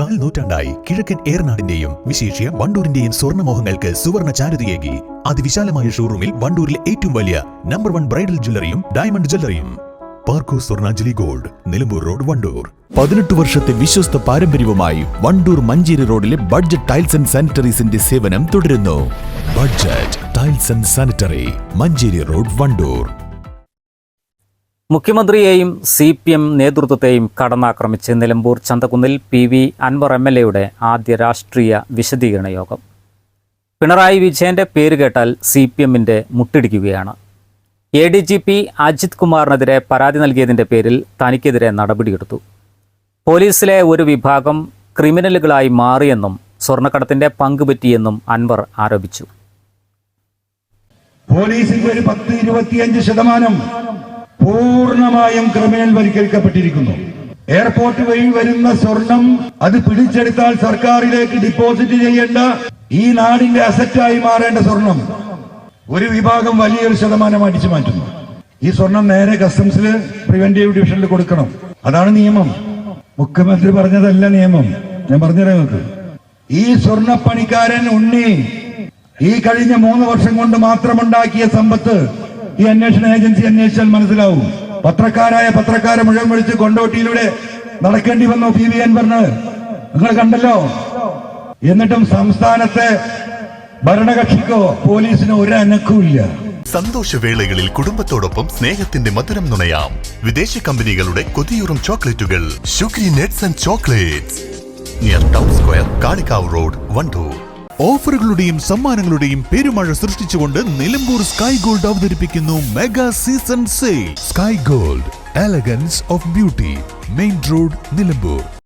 കാൽ നൂറ്റാണ്ടായി കിഴക്കൻ ഏറനാടിന്റെയും വിശേഷ്യ വണ്ടൂരിന്റെയും സ്വർണമോഹങ്ങൾക്ക് സുവർണ ചാരുതയേകി. അതിവിശാലമായ ഷോറൂമിൽ വണ്ടൂരിലെ ഏറ്റവും വലിയ നമ്പർ വൺ ബ്രൈഡൽ ജ്വല്ലറിയും diamond ജ്വല്ലറിയും. Parco Swarnanjali gold Nilambur road Wandoor. പതിനെട്ട് വർഷത്തെ വിശ്വസ്ത പാരമ്പര്യവുമായി വണ്ടൂർ മഞ്ചേരി റോഡിലെ ബഡ്ജറ്റ് ടൈൽസ് ആൻഡ് സാനിറ്ററീസിന്റെ സേവനം തുടരുന്നു. Budget tiles and sanitary Manjeri road Wandoor. മുഖ്യമന്ത്രിയെയും സി പി എം നേതൃത്വത്തെയും കടന്നാക്രമിച്ച് നിലമ്പൂർ ചന്തകുന്നിൽ P V Anvar M L എയുടെ ആദ്യ രാഷ്ട്രീയ വിശദീകരണ യോഗം. പിണറായി വിജയന്റെ പേര് കേട്ടാൽ സി പി എമ്മിന്റെ മുട്ടിടിക്കുകയാണ്. A D G P Ajith കുമാറിനെതിരെ പരാതി നൽകിയതിന്റെ പേരിൽ തനിക്കെതിരെ നടപടിയെടുത്തു. പോലീസിലെ ഒരു വിഭാഗം ക്രിമിനലുകളായി മാറിയെന്നും സ്വർണക്കടത്തിന്റെ പങ്ക് പറ്റിയെന്നും അൻവർ ആരോപിച്ചു. പോലീസിന്റെ ഒരു പത്ത് ഇരുപത്തിയഞ്ച് ശതമാനം പൂർണമായും ക്രിമിനൽ വൽക്കരിക്കപ്പെട്ടിരിക്കുന്നു എയർപോർട്ട് വഴി വരുന്ന സ്വർണം അത് പിടിച്ചെടുത്താൽ സർക്കാരിലേക്ക് ഡിപ്പോസിറ്റ് ചെയ്യേണ്ട ഈ നാടിന്റെ അസറ്റായി മാറേണ്ട സ്വർണം ഒരു വിഭാഗം വലിയൊരു ശതമാനം അടിച്ചു മാറ്റുന്നു. ഈ സ്വർണം നേരെ കസ്റ്റംസിൽ പ്രിവെന്റീവ് ഡിവിഷനിൽ കൊടുക്കണം. അതാണ് നിയമം. മുഖ്യമന്ത്രി പറഞ്ഞതല്ല നിയമം. ഞാൻ പറഞ്ഞുതരാം നിങ്ങൾക്ക്. ഈ സ്വർണപ്പണിക്കാരൻ ഉണ്ണി ഈ കഴിഞ്ഞ മൂന്ന് വർഷം കൊണ്ട് മാത്രമുണ്ടാക്കിയ സമ്പത്ത് ഈ അന്വേഷണ ഏജൻസി അന്വേഷിച്ചാൽ മനസ്സിലാവും. പത്രക്കാരായ പത്രക്കാരെ മുഴുവൻ വിളിച്ച് കൊണ്ടോട്ടിയിലൂടെ നടക്കേണ്ടി വന്നു പി വി അൻവറിന് നിങ്ങൾ കണ്ടല്ലോ? എന്നിട്ടും സംസ്ഥാനത്തെ ഭരണകക്ഷിക്കോ പോലീസിനോ ഒരു സന്തോഷ സന്തോഷവേളകളിൽ കുടുംബത്തോടൊപ്പം സ്നേഹത്തിന്റെ മധുരം നുണയാം. വിദേശ കമ്പനികളുടെ കൊതിയൂറും ചോക്ലേറ്റുകൾ. Sugary nuts and chocolates. Near town square Kalikavu road Wandoor. ഓഫറുകളുടെയും സമ്മാനങ്ങളുടെയും പെരുമഴ സൃഷ്ടിച്ചുകൊണ്ട് നിലമ്പൂർ സ്കൈ ഗോൾഡ് അവതരിപ്പിക്കുന്നു mega season sale. Sky gold elegance of beauty main road Nilambur.